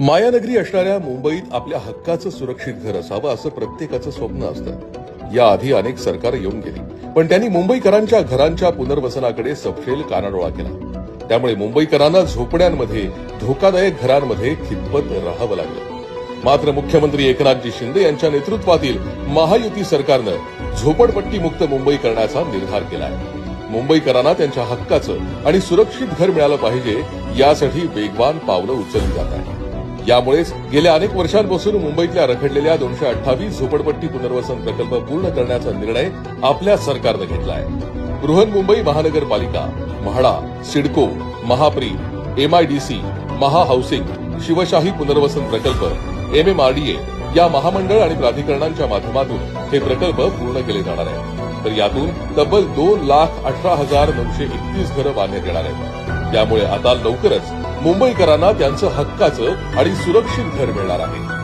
मायानगरी असणाऱ्या मुंबईत आपल्या हक्काचं सुरक्षित घर असावं असं प्रत्येकाचं स्वप्न असतं. याआधी अनेक सरकार येऊन गेली. पण त्यांनी मुंबईकरांच्या घरांच्या पुनर्वसनाकडे सपशेल कानाडोळा केला. त्यामुळे मुंबईकरांना झोपड्यांमध्ये धोकादायक घरांमध्ये खितपत राहावं लागलं. मात्र मुख्यमंत्री एकनाथजी शिंदे यांच्या नेतृत्वातील महायुती सरकारनं झोपडपट्टी मुक्त मुंबई करण्याचा निर्धार केला आहे मुंबईकरांना त्यांच्या हक्काचं आणि सुरक्षित घर मिळालं पाहिजे यासाठी वेगवान पावलं उचलली जात आहे यामुळेच गेल्या अनेक वर्षांपासून मुंबईतल्या रखडलेल्या दोनशे अठ्ठावीस झोपडपट्टी पुनर्वसन प्रकल्प पूर्ण करण्याचा निर्णय आपल्या सरकारनं घेतलाय. बृहन्मुंबई महानगरपालिका म्हाडा सिडको महाप्री एमआयडीसी महा हाऊसिंग शिवशाही पुनर्वसन प्रकल्प एमएमआरडीए या महामंडळ आणि प्राधिकरणांच्या माध्यमातून हे प्रकल्प पूर्ण केले जाणार आहेत. तर यातून तब्बल दोन लाख अठरा हजार नऊशे एकतीस घरं बांधण्यात येणार आहेत. त्यामुळे आता लवकरच मुंबईकरांना त्यांचं हक्काचं आणि सुरक्षित घर मिळणार आहे.